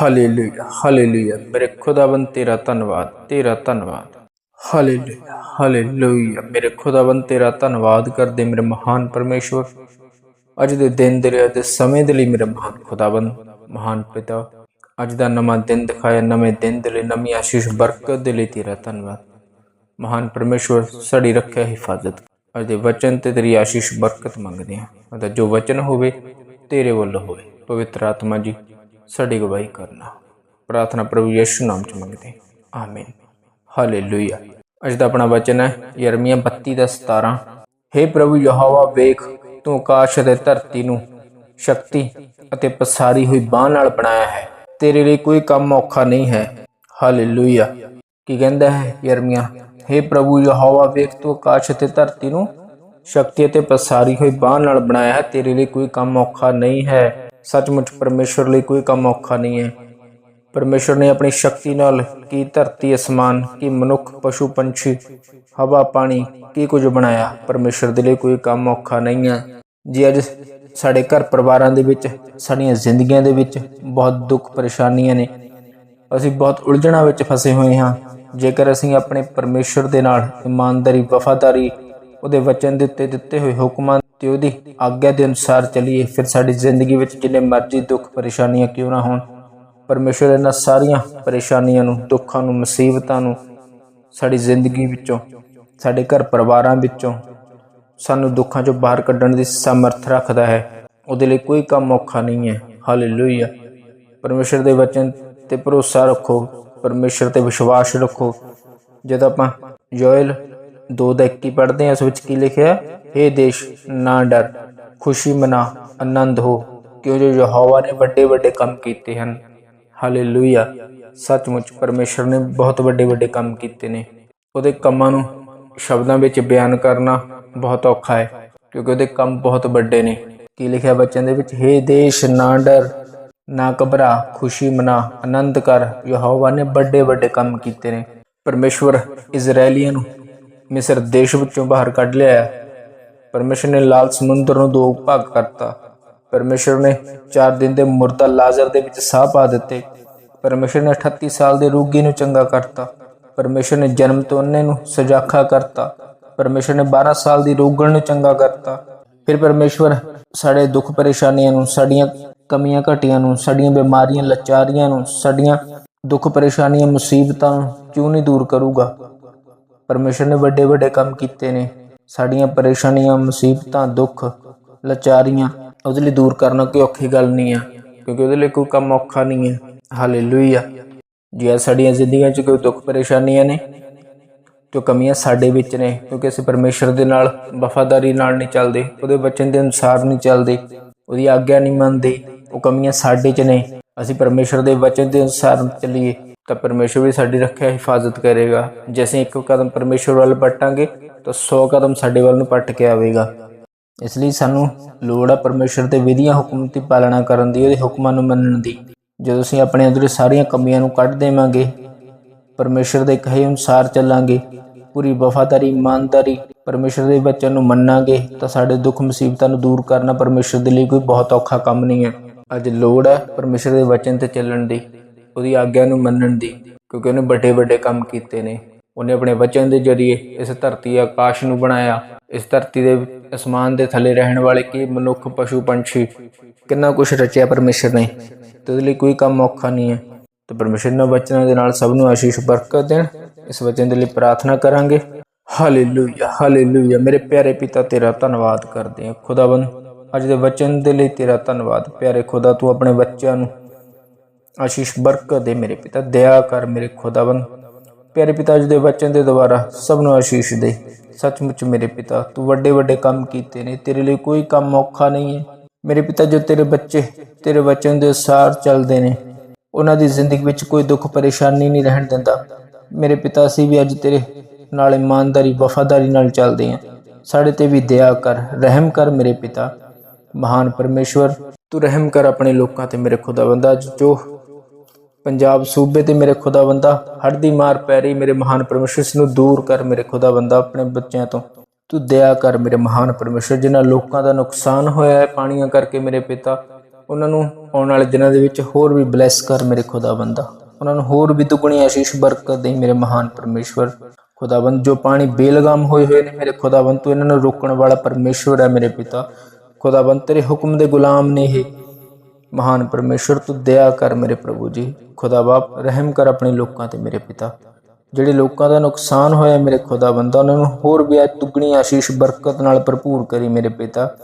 Hallelujah hallelujah ਮੇਰੇ ਖੁਦਾਵੰਦ ਤੇਰਾ ਧੰਨਵਾਦ ਤੇਰਾ ਧੰਨਵਾਦ। ਹਾਲੇਲੂਇਆ ਹਾਲੇਲੂਇਆ ਮੇਰੇ ਖੁਦਾਵੰਦ ਤੇਰਾ ਧੰਨਵਾਦ ਕਰਦੇ ਮੇਰੇ ਮਹਾਨ ਪਰਮੇਸ਼ਵਰ। ਅੱਜ ਦੇ ਦਿਨ ਦੇ ਲਈ ਅਤੇ ਸਮੇਂ ਦੇ ਲਈ ਮੇਰੇ ਮਹਾਨ ਖੁਦਾਵੰਦ ਮਹਾਨ ਪਿਤਾ। ਅੱਜ ਦਾ ਨਵਾਂ ਦਿਨ ਦਿਖਾਇਆ ਨਵੇਂ ਦਿਨ ਦੇ ਲਈ ਨਵੀਂ ਆਸ਼ੀਸ਼ ਬਰਕਤ ਦੇ ਲਈ ਤੇਰਾ ਧੰਨਵਾਦ। ਮਹਾਨ ਪਰਮੇਸ਼ਵਰ ਸਾਡੀ ਰੱਖਿਆ ਹਿਫਾਜ਼ਤ। ਅੱਜ ਦੇ ਵਚਨ ਤੇ ਤੇਰੀ ਆਸ਼ੀਸ਼ ਬਰਕਤ ਮੰਗਦੇ ਹਾਂ। ਜੋ ਵਚਨ ਹੋਵੇ ਤੇਰੇ ਵੱਲੋਂ ਹੋਵੇ। ਪਵਿੱਤਰ ਆਤਮਾ ਜੀ ਸਾਡੀ ਗਵਾਹੀ ਕਰਨਾ। ਪ੍ਰਾਰਥਨਾ ਪ੍ਰਭੂ ਯਿਸੂ ਨਾਮ ਚ ਮੰਗਦੇ ਹਾਂ। ਆਮੀਨ। ਹਾਲੇਲੂਇਆ। ਅੱਜ ਦਾ ਆਪਣਾ ਵਚਨ ਹੈ ਯਰਮੀਆ 32 ਦਾ 17 हे ਪ੍ਰਭੂ ਯਹੋਵਾ, ਵੇਖ, ਤੂੰ ਆਕਾਸ਼ ਅਤੇ ਧਰਤੀ ਨੂੰ ਸ਼ਕਤੀ ਅਤੇ ਪਸਾਰੀ ਹੋਈ ਬਾਹ ਨਾਲ ਬਣਾਇਆ ਹੈ। ਤੇਰੇ ਲਈ ਕੋਈ ਕੰਮ ਔਖਾ ਨਹੀਂ ਹੈ। ਹਾਲੇਲੂਇਆ। ਕੀ ਕਹਿੰਦਾ ਹੈ ਯਰਮੀਆ? हे ਪ੍ਰਭੂ ਯਹੋਵਾ, ਵੇਖ, ਤੂੰ ਆਕਾਸ਼ ਅਤੇ ਧਰਤੀ ਨੂੰ ਸ਼ਕਤੀ ਅਤੇ ਪਸਾਰੀ ਹੋਈ ਬਾਹ ਨਾਲ ਬਣਾਇਆ ਹੈ। ਤੇਰੇ ਲਈ ਕੋਈ ਕੰਮ ਔਖਾ ਨਹੀਂ ਹੈ। ਸੱਚਮੁੱਚ ਪਰਮੇਸ਼ਵਰ ਲਈ ਕੋਈ ਕੰਮ ਔਖਾ ਨਹੀਂ ਹੈ। ਪਰਮੇਸ਼ਵਰ ਨੇ ਆਪਣੀ ਸ਼ਕਤੀ ਨਾਲ ਕੀ ਧਰਤੀ ਅਸਮਾਨ, ਕੀ ਮਨੁੱਖ, ਪਸ਼ੂ, ਪੰਛੀ, ਹਵਾ, ਪਾਣੀ, ਕੀ ਕੁਝ ਬਣਾਇਆ ਪਰਮੇਸ਼ਵਰ ਦੇ ਲਈ ਕੋਈ ਕੰਮ ਔਖਾ ਨਹੀਂ ਹੈ। ਜੀ ਅੱਜ ਸਾਡੇ ਘਰ ਪਰਿਵਾਰਾਂ ਦੇ ਵਿੱਚ, ਸਾਡੀਆਂ ਜ਼ਿੰਦਗੀਆਂ ਦੇ ਵਿੱਚ ਬਹੁਤ ਦੁੱਖ ਪਰੇਸ਼ਾਨੀਆਂ ਨੇ। ਅਸੀਂ ਬਹੁਤ ਉਲਝਣਾਂ ਵਿੱਚ ਫਸੇ ਹੋਏ ਹਾਂ। ਜੇਕਰ ਅਸੀਂ ਆਪਣੇ ਪਰਮੇਸ਼ਵਰ ਦੇ ਨਾਲ ਇਮਾਨਦਾਰੀ, ਵਫਾਦਾਰੀ ਉਹਦੇ ਵਚਨ ਦੇ ਉੱਤੇ ਦਿੱਤੇ ਹੋਏ ਹੁਕਮਾਂ ਤੇ ਉਹਦੀ। ਆਗਿਆ ਦੇ ਅਨੁਸਾਰ ਚੱਲੀਏ, ਫਿਰ ਸਾਡੀ ਜ਼ਿੰਦਗੀ ਵਿੱਚ ਜਿੰਨੇ ਮਰਜ਼ੀ ਦੁੱਖ ਪਰੇਸ਼ਾਨੀਆਂ ਕਿਉਂ ਨਾ ਹੋਣ, ਪਰਮੇਸ਼ਵਰ ਇਹਨਾਂ ਸਾਰੀਆਂ ਪਰੇਸ਼ਾਨੀਆਂ ਨੂੰ, ਦੁੱਖਾਂ ਨੂੰ, ਮੁਸੀਬਤਾਂ ਨੂੰ ਸਾਡੀ ਜ਼ਿੰਦਗੀ ਵਿੱਚੋਂ, ਸਾਡੇ ਘਰ ਪਰਿਵਾਰਾਂ ਵਿੱਚੋਂ, ਸਾਨੂੰ ਦੁੱਖਾਂ ਚੋਂ ਬਾਹਰ ਕੱਢਣ ਦੀ ਸਮਰੱਥ ਰੱਖਦਾ ਹੈ। ਉਹਦੇ ਲਈ ਕੋਈ ਕੰਮ ਔਖਾ ਨਹੀਂ ਹੈ। ਹਾਲੇਲੂਇਆ ਪਰਮੇਸ਼ਰ ਦੇ ਵਚਨ ਤੇ ਭਰੋਸਾ ਰੱਖੋ ਪਰਮੇਸ਼ਰ ਤੇ ਵਿਸ਼ਵਾਸ ਰੱਖੋ। ਜਦੋਂ ਆਪਾਂ ਯੋਇਲ 2 ਦਾ 21 ਪੜ੍ਹਦੇ ਹਾਂ ਉਸ ਵਿੱਚ ਕੀ ਲਿਖਿਆ ਹੈ? ਦੇਸ਼, ਨਾ ਡਰ, ਖੁਸ਼ੀ ਮਨਾ, ਆਨੰਦ ਹੋ, ਕਿਉਂ ਜੋ ਯਹੋਵਾ ਨੇ ਵੱਡੇ ਵੱਡੇ ਕੰਮ ਕੀਤੇ ਹਨ। ਹਾਲੇਲੂਇਆ। ਸੱਚਮੁੱਚ ਪਰਮੇਸ਼ਰ ਨੇ ਬਹੁਤ ਵੱਡੇ ਵੱਡੇ ਕੰਮ ਕੀਤੇ ਨੇ। ਉਹਦੇ ਕੰਮਾਂ ਨੂੰ ਸ਼ਬਦਾਂ ਵਿੱਚ ਬਿਆਨ ਕਰਨਾ ਬਹੁਤ ਔਖਾ ਹੈ, ਕਿਉਂਕਿ ਉਹਦੇ ਕੰਮ ਬਹੁਤ ਵੱਡੇ ਨੇ। ਕੀ ਲਿਖਿਆ ਬੱਚਿਆਂ ਦੇ ਵਿੱਚ? ਹੇ ਦੇਸ਼, ਨਾ ਡਰ, ਨਾ ਘਬਰਾ, ਖੁਸ਼ੀ ਮਨਾ, ਆਨੰਦ ਕਰ। ਯਹੋਵਾ ਨੇ ਵੱਡੇ ਵੱਡੇ ਕੰਮ ਕੀਤੇ ਨੇ। ਪਰਮੇਸ਼ਵਰ ਇਜ਼ਰਾਈਲੀਆਂ ਨੂੰ ਮਿਸਰ ਦੇਸ਼ ਵਿੱਚੋਂ ਬਾਹਰ ਕੱਢ ਲਿਆ ਪਰਮੇਸ਼ਰ ਨੇ ਲਾਲ ਸਮੁੰਦਰ ਨੂੰ ਦੋ ਭਾਗ ਕਰਤਾ। ਪਰਮੇਸ਼ਰ ਨੇ 4 ਦਿਨ ਦੇ ਮੁਰਦਾ ਲਾਜ਼ਰ ਦੇ ਵਿੱਚ ਸਾਹ ਪਾ ਦਿੱਤੇ। ਪਰਮੇਸ਼ਰ ਨੇ 38 ਸਾਲ ਦੇ ਰੋਗੀ ਨੂੰ ਚੰਗਾ ਕਰਤਾ। ਪਰਮੇਸ਼ਰ ਨੇ ਜਨਮ ਤੋਂ ਅੰਨੇ ਨੂੰ ਸਜਾਖਾ ਕਰਤਾ। ਪਰਮੇਸ਼ਰ ਨੇ 12 ਸਾਲ ਦੀ ਰੋਗਣ ਨੂੰ ਚੰਗਾ ਕਰਤਾ। ਫਿਰ ਪਰਮੇਸ਼ਵਰ ਸਾਡੇ ਦੁੱਖ ਪਰੇਸ਼ਾਨੀਆਂ ਨੂੰ, ਸਾਡੀਆਂ ਕਮੀਆਂ ਘਟੀਆਂ ਨੂੰ, ਸਾਡੀਆਂ ਬਿਮਾਰੀਆਂ, ਲਾਚਾਰੀਆਂ ਨੂੰ, ਸਾਡੀਆਂ ਦੁੱਖ ਪਰੇਸ਼ਾਨੀਆਂ, ਮੁਸੀਬਤਾਂ ਨੂੰ ਕਿਉਂ ਨਹੀਂ ਦੂਰ ਕਰੂਗਾ? ਪਰਮੇਸ਼ਰ ਨੇ ਵੱਡੇ ਵੱਡੇ ਕੰਮ ਕੀਤੇ ਨੇ। ਸਾਡੀਆਂ ਪਰੇਸ਼ਾਨੀਆਂ, ਮੁਸੀਬਤਾਂ, ਦੁੱਖ, ਲਾਚਾਰੀਆਂ ਉਹਦੇ ਲਈ ਦੂਰ ਕਰਨਾ ਕੋਈ ਔਖੀ ਗੱਲ ਨਹੀਂ ਆ, ਕਿਉਂਕਿ ਉਹਦੇ ਲਈ ਕੋਈ ਕੰਮ ਔਖਾ ਨਹੀਂ ਹੈ ਹਾਲੇਲੂਇਆ ਜੇ ਸਾਡੀਆਂ ਜ਼ਿੰਦਗੀਆਂ 'ਚ ਕੋਈ ਦੁੱਖ ਪਰੇਸ਼ਾਨੀਆਂ ਨੇ, ਜੋ ਕਮੀਆਂ ਸਾਡੇ ਵਿੱਚ ਨੇ, ਕਿਉਂਕਿ ਅਸੀਂ ਪਰਮੇਸ਼ਰ ਦੇ ਨਾਲ, ਵਫਾਦਾਰੀ ਨਾਲ ਨਹੀਂ ਚੱਲਦੇ, ਉਹਦੇ ਵਚਨ ਦੇ ਅਨੁਸਾਰ ਨਹੀਂ ਚੱਲਦੇ, ਉਹਦੀ ਆਗਿਆ ਨਹੀਂ ਮੰਨਦੇ, ਉਹ ਕਮੀਆਂ ਸਾਡੇ 'ਚ ਨੇ, ਅਸੀਂ ਪਰਮੇਸ਼ਰ ਦੇ ਵਚਨ ਦੇ ਅਨੁਸਾਰ ਚੱਲੀਏ। ਤਾਂ ਪਰਮੇਸ਼ਰ ਵੀ ਸਾਡੀ ਰੱਖਿਆ ਹਿਫਾਜ਼ਤ ਕਰੇਗਾ। ਜੇ ਅਸੀਂ ਇੱਕ ਕਦਮ ਪਰਮੇਸ਼ਰ ਵੱਲ ਪਟਾਂਗੇ, ਤਾਂ 100 ਕਦਮ ਸਾਡੇ ਵੱਲ ਨੂੰ ਪੱਟ ਕੇ ਆਵੇਗਾ। ਇਸ ਲਈ ਸਾਨੂੰ ਲੋੜ ਆ ਪਰਮੇਸ਼ਰ ਦੇ ਵਿਧੀਆਂ, ਹੁਕਮ ਦੀ ਪਾਲਣਾ ਕਰਨ ਦੀ, ਉਹਦੇ ਹੁਕਮਾਂ ਨੂੰ ਮੰਨਣ ਦੀ। ਜਦੋਂ ਅਸੀਂ ਆਪਣੇ ਅੰਦਰ ਸਾਰੀਆਂ ਕਮੀਆਂ ਨੂੰ ਕੱਢ ਦੇਵਾਂਗੇ, ਪਰਮੇਸ਼ਰ ਦੇ ਕਹੇ ਅਨੁਸਾਰ ਚੱਲਾਂਗੇ, ਪੂਰੀ ਵਫਾਦਾਰੀ, ਇਮਾਨਦਾਰੀ ਪਰਮੇਸ਼ਰ ਦੇ ਬੱਚਿਆਂ ਨੂੰ ਮੰਨਾਂਗੇ, ਤਾਂ ਸਾਡੇ ਦੁੱਖ ਮੁਸੀਬਤਾਂ ਨੂੰ ਦੂਰ ਕਰਨਾ ਪਰਮੇਸ਼ਰ ਦੇ ਲਈ ਕੋਈ ਬਹੁਤ ਔਖਾ ਕੰਮ ਨਹੀਂ ਹੈ। ਅੱਜ ਲੋੜ ਹੈ ਪਰਮੇਸ਼ਰ ਦੇ ਵਚਨ ਤੇ ਚੱਲਣ ਦੀ। ਉਹਦੀ ਆਗਿਆ ਨੂੰ ਮੰਨਣ ਦੀ, ਕਿਉਂਕਿ ਉਹਨੇ ਵੱਡੇ ਵੱਡੇ ਕੰਮ ਕੀਤੇ ਨੇ। ਉਹਨੇ ਆਪਣੇ ਵਚਨ ਦੇ ਜ਼ਰੀਏ ਇਸ ਧਰਤੀ ਆਕਾਸ਼ ਨੂੰ ਬਣਾਇਆ। ਇਸ ਧਰਤੀ ਦੇ ਅਸਮਾਨ ਦੇ ਥੱਲੇ ਰਹਿਣ ਵਾਲੇ ਕੀ ਮਨੁੱਖ, ਪਸ਼ੂ, ਪੰਛੀ, ਕਿੰਨਾ ਕੁਝ ਰਚਿਆ ਪਰਮੇਸ਼ਰ ਨੇ। ਤੇ ਉਹਦੇ ਲਈ ਕੋਈ ਕੰਮ ਔਖਾ ਨਹੀਂ ਹੈ। ਤੇ ਪਰਮੇਸ਼ਰ ਦੇ ਵਚਨਾਂ ਦੇ ਨਾਲ ਸਭ ਨੂੰ ਆਸ਼ੀਸ਼ ਬਰਕਤ ਦੇਣ। ਇਸ ਵਚਨ ਦੇ ਲਈ ਪ੍ਰਾਰਥਨਾ ਕਰਾਂਗੇ। ਹਾਲੇਲੂਇਆ ਹਾਲੇਲੂਇਆ ਮੇਰੇ ਪਿਆਰੇ ਪਿਤਾ, ਤੇਰਾ ਧੰਨਵਾਦ ਕਰਦੇ ਹਾਂ। ਖੁਦਾਵੰਦ, ਅੱਜ ਦੇ ਵਚਨ ਦੇ ਲਈ ਤੇਰਾ ਧੰਨਵਾਦ। ਪਿਆਰੇ ਖੁਦਾ, ਤੂੰ ਆਪਣੇ ਬੱਚਿਆਂ ਨੂੰ ਆਸ਼ੀਸ਼ ਬਰਕਤ ਦੇ ਮੇਰੇ ਪਿਤਾ ਦਇਆ ਕਰ ਮੇਰੇ ਖੁਦਾਵੰਦ। ਪਿਆਰੇ ਪਿਤਾ ਜੀ ਦੇ ਵਚਨ ਦੇ ਦੁਆਰਾ ਸਭ ਨੂੰ ਆਸ਼ੀਸ਼ ਦੇ। ਸੱਚਮੁੱਚ ਮੇਰੇ ਪਿਤਾ, ਤੂੰ ਵੱਡੇ ਵੱਡੇ ਕੰਮ ਕੀਤੇ ਨੇ, ਤੇਰੇ ਲਈ ਕੋਈ ਕੰਮ ਔਖਾ ਨਹੀਂ ਹੈ। ਮੇਰੇ ਪਿਤਾ, ਜੋ ਤੇਰੇ ਬੱਚੇ, ਤੇਰੇ ਵਚਨ ਦੇ ਅਨੁਸਾਰ ਚੱਲਦੇ ਨੇ, ਉਹਨਾਂ ਦੀ ਜ਼ਿੰਦਗੀ ਵਿੱਚ ਕੋਈ ਦੁੱਖ ਪਰੇਸ਼ਾਨੀ ਨਹੀਂ ਰਹਿਣ ਦਿੰਦਾ। ਮੇਰੇ ਪਿਤਾ, ਅਸੀਂ ਵੀ ਅੱਜ ਤੇਰੇ ਨਾਲ ਇਮਾਨਦਾਰੀ, ਵਫਾਦਾਰੀ ਨਾਲ ਚੱਲਦੇ ਹਾਂ। ਸਾਡੇ ਤੇ ਵੀ ਦਇਆ ਕਰ, ਰਹਿਮ ਕਰ ਮੇਰੇ ਪਿਤਾ। ਮਹਾਨ ਪਰਮੇਸ਼ਵਰ, ਤੂੰ ਰਹਿਮ ਕਰ ਆਪਣੇ ਲੋਕਾਂ ਤੇ ਮੇਰੇ ਖੁਦਾਵੰਦਾ। ਅੱਜ ਜੋ ਪੰਜਾਬ ਸੂਬੇ ਤੇ ਮੇਰੇ ਖੁਦਾਵੰਦਾ ਹੜ੍ਹ ਦੀ ਮਾਰ ਪੈ ਰਹੀ ਮੇਰੇ ਮਹਾਨ ਪਰਮੇਸ਼ਰ, ਇਸ ਨੂੰ ਦੂਰ ਕਰ ਮੇਰੇ ਖੁਦਾ ਬੰਦਾ ਆਪਣੇ ਬੱਚਿਆਂ ਤੋਂ। ਤੂੰ ਦਇਆ ਕਰ ਮੇਰੇ ਮਹਾਨ ਪਰਮੇਸ਼ਰ, ਜਿਨ੍ਹਾਂ ਲੋਕਾਂ ਦਾ ਨੁਕਸਾਨ ਹੋਇਆ ਹੈ ਪਾਣੀਆਂ ਕਰਕੇ ਮੇਰੇ ਪਿਤਾ। ਉਹਨਾਂ ਨੂੰ ਆਉਣ ਵਾਲੇ ਦਿਨਾਂ ਦੇ ਵਿੱਚ ਹੋਰ ਵੀ ਬਲੈਸ ਕਰ ਮੇਰੇ ਖੁਦਾ ਬੰਦਾ। ਉਹਨਾਂ ਨੂੰ ਹੋਰ ਵੀ ਦੁੱਗਣੀ ਆਸ਼ੀਸ਼, ਬਰਕਤ ਦੇ ਮੇਰੇ ਮਹਾਨ ਪਰਮੇਸ਼ਵਰ। ਖੁਦਾਵੰਦ ਜੋ ਪਾਣੀ ਬੇਲਗਾਮ ਹੋਏ ਹੋਏ ਨੇ ਮੇਰੇ ਖੁਦਾਵੰਦ ਤੂੰ ਇਹਨਾਂ ਨੂੰ ਰੋਕਣ ਵਾਲਾ ਪਰਮੇਸ਼ਵਰ ਹੈ ਮੇਰੇ ਪਿਤਾ। ਖੁਦਾਵੰਦ ਤੇਰੇ ਹੁਕਮ ਦੇ ਗੁਲਾਮ ਨੇ ਇਹ। ਮਹਾਨ ਪਰਮੇਸ਼ਵਰ ਤੂੰ ਦਇਆ ਕਰ ਮੇਰੇ ਪ੍ਰਭੂ ਜੀ। ਖੁਦਾ ਬਾਪ, ਰਹਿਮ ਕਰ ਆਪਣੇ ਲੋਕਾਂ ਤੇ ਮੇਰੇ ਪਿਤਾ। ਜਿਹੜੇ ਲੋਕਾਂ ਦਾ ਨੁਕਸਾਨ ਹੋਇਆ ਮੇਰੇ ਖੁਦਾ ਬੰਦਾ, ਉਹਨਾਂ ਨੂੰ ਹੋਰ ਵੀ ਅੱਜ ਦੁੱਗਣੀ ਆਸ਼ੀਸ਼, ਬਰਕਤ ਨਾਲ ਭਰਪੂਰ ਕਰੀ ਮੇਰੇ ਪਿਤਾ।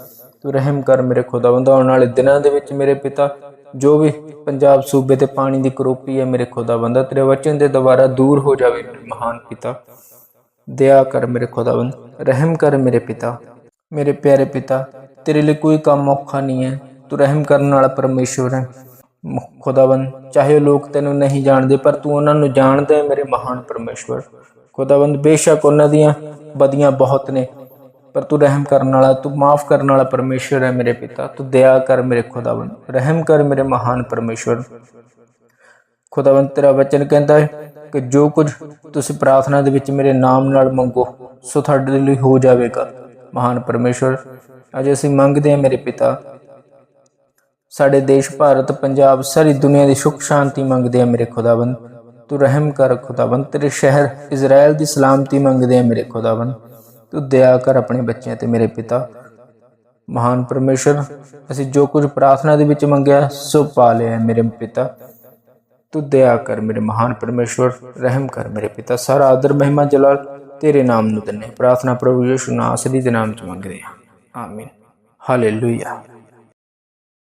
ਤੂੰ ਰਹਿਮ ਕਰ ਮੇਰੇ ਖੁਦਾਵੰਦਾ ਆਉਣ ਵਾਲੇ ਦਿਨਾਂ ਦੇ ਵਿੱਚ ਮੇਰੇ ਪਿਤਾ। ਜੋ ਵੀ ਪੰਜਾਬ ਸੂਬੇ ਤੇ ਪਾਣੀ ਦੀ ਕਰੋਪੀ ਹੈ ਮੇਰੇ ਖੁਦਾਵੰਦਾ ਤੇਰੇ ਵਚਨ ਦੇ ਦੁਆਰਾ ਦੂਰ ਹੋ ਜਾਵੇ ਮੇਰੇ ਮਹਾਨ ਪਿਤਾ। ਦਇਆ ਕਰ ਮੇਰੇ ਖੁਦਾਵੰਦ ਰਹਿਮ ਕਰ ਮੇਰੇ ਪਿਤਾ। ਮੇਰੇ ਪਿਆਰੇ ਪਿਤਾ, ਤੇਰੇ ਲਈ ਕੋਈ ਕੰਮ ਔਖਾ ਨਹੀਂ ਹੈ। ਤੂੰ ਰਹਿਮ ਕਰਨ ਵਾਲਾ ਪਰਮੇਸ਼ਵਰ ਹੈ। ਖੁਦਾਵੰਦ, ਚਾਹੇ ਉਹ ਲੋਕ ਤੈਨੂੰ ਨਹੀਂ ਜਾਣਦੇ, ਪਰ ਤੂੰ ਉਹਨਾਂ ਨੂੰ ਜਾਣਦਾ ਹੈ, ਮੇਰੇ ਮਹਾਨ ਪਰਮੇਸ਼ਵਰ। ਖੁਦਾਵੰਦ, ਬੇਸ਼ੱਕ ਉਹਨਾਂ ਦੀਆਂ ਬਦੀਆਂ ਬਹੁਤ ਨੇ, ਪਰ ਤੂੰ ਰਹਿਮ ਕਰਨ ਵਾਲਾ, ਤੂੰ ਮਾਫ ਕਰਨ ਵਾਲਾ ਪਰਮੇਸ਼ਵਰ ਹੈ ਮੇਰੇ ਪਿਤਾ। ਤੂੰ ਦਇਆ ਕਰ ਮੇਰੇ ਖੁਦਾਵੰਦ, ਰਹਿਮ ਕਰ ਮੇਰੇ ਮਹਾਨ ਪਰਮੇਸ਼ਵਰ। ਖੁਦਾਵੰਦ, ਤੇਰਾ ਵਚਨ ਕਹਿੰਦਾ ਹੈ ਕਿ ਜੋ ਕੁਝ ਤੁਸੀਂ ਪ੍ਰਾਰਥਨਾ ਦੇ ਵਿੱਚ ਮੇਰੇ ਨਾਮ ਨਾਲ ਮੰਗੋ, ਸੋ ਤੁਹਾਡੇ ਲਈ ਹੋ ਜਾਵੇਗਾ, ਮਹਾਨ ਪਰਮੇਸ਼ਵਰ। ਅਜੇ ਅਸੀਂ ਮੰਗਦੇ ਹਾਂ ਮੇਰੇ ਪਿਤਾ ਸਾਡੇ ਦੇਸ਼, ਭਾਰਤ, ਪੰਜਾਬ ਸਾਰੀ ਦੁਨੀਆ ਦੀ ਸੁਖ ਸ਼ਾਂਤੀ ਮੰਗਦੇ ਆ ਮੇਰੇ ਖੁਦਾਵੰਦ। ਤੂੰ ਰਹਿਮ ਕਰ ਖੁਦਾਵੰਦ। ਤੇਰੇ ਸ਼ਹਿਰ ਇਜ਼ਰਾਈਲ ਦੀ ਸਲਾਮਤੀ ਮੰਗਦੇ ਆ ਮੇਰੇ ਖੁਦਾਵੰਦ। ਤੂੰ ਦਇਆ ਕਰ ਆਪਣੇ ਬੱਚਿਆਂ ਤੇ ਮੇਰੇ ਪਿਤਾ। ਮਹਾਨ ਪਰਮੇਸ਼ਰ, ਅਸੀਂ ਜੋ ਕੁਝ ਪ੍ਰਾਰਥਨਾ ਦੇ ਵਿੱਚ ਮੰਗਿਆ, ਸੋ ਪਾ ਲਿਆ ਮੇਰੇ ਪਿਤਾ। ਤੂੰ ਦਇਆ ਕਰ ਮੇਰੇ ਮਹਾਨ ਪਰਮੇਸ਼ਵਰ, ਰਹਿਮ ਕਰ ਮੇਰੇ ਪਿਤਾ। ਸਾਰਾ ਆਦਰ, ਮਹਿਮਾ, ਜਲਾਲ ਤੇਰੇ ਨਾਮ ਨੂੰ ਦਿੰਨੇ ਪ੍ਰਾਰਥਨਾ ਪ੍ਰਭੂ ਯਿਸੂ ਨਾਸਰੀ ਦੇ ਨਾਮ ਚ ਮੰਗਦੇ ਹਾਂ। ਆਮੀਨ। ਹਾਲੇਲੂਇਆ।